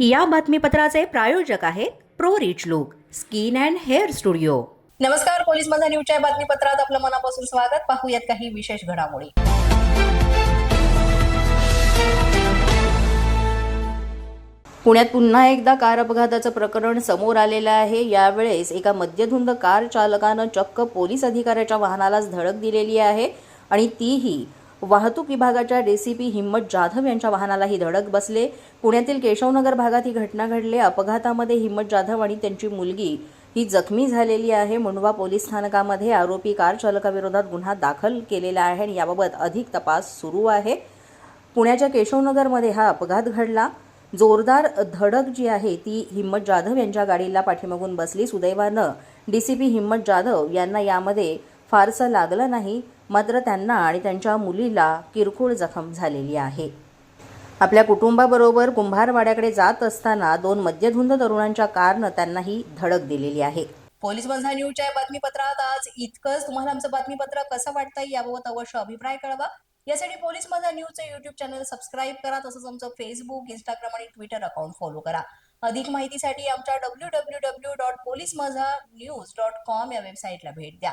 या बातमीपत्राचे प्रायोजक आहेत pro rich look skin and hair studio. नमस्कार पोलीस माझा न्यूजच्या बातमीपत्रात आपलं मनापासून स्वागत. पाहूयात काही विशेष घडामोडी. पुण्यात पुन्हा एकदा कार अपघाताचं प्रकरण समोर आलेलं आहे. यावेळेस एका मद्यधुंद कार चालकानं चक्क पोलीस अधिकाऱ्याच्या वाहनालाच धडक दिलेली आहे आणि तीही वाहतूक विभागाच्या डीसीपी हिम्मत जाधव यांच्या वाहनाला ही धडक बसले. पुण्यातील केशवनगर भागात ही घटना घडली. अपघातामध्ये हिम्मत जाधव आणि त्यांची मुलगी ही जखमी झालेली आहे. मुंडवा पोलीस स्थानकामध्ये आरोपी कार चालकाविरोधात गुन्हा दाखल केलेला आहे आणि याबाबत अधिक तपास सुरू आहे. पुण्याच्या केशवनगरमध्ये हा अपघात घडला. जोरदार धडक जी आहे ती हिम्मत जाधव यांच्या गाडीला पाठीमागून बसली. सुदैवानं डीसीपी हिम्मत जाधव यांना यामध्ये फारसं लागलं नाही. मात्र त्यांना आणि त्यांच्या मुलीला किरकोळ जखम झालेली आहे. आपल्या कुटुंबाबरोबर कुंभारवाड्याकडे जात असताना दोन मद्यधुंद तरुणांच्या कारनं त्यांना ही धडक दिलेली आहे. पोलीस माझा न्यूजच्या बातमीपत्रात आज इतकंच. तुम्हाला आमचं बातमीपत्र कसं वाटतंय याबाबत अवश्य अभिप्राय कळवा. यासाठी पोलीस माझा न्यूजचं युट्यूब चॅनल सबस्क्राईब करा तसंच आमचं फेसबुक इंस्टाग्राम आणि ट्विटर अकाउंट फॉलो करा. अधिक माहितीसाठी आमच्या W W W dot police Majha news dot com या वेबसाईटला भेट द्या.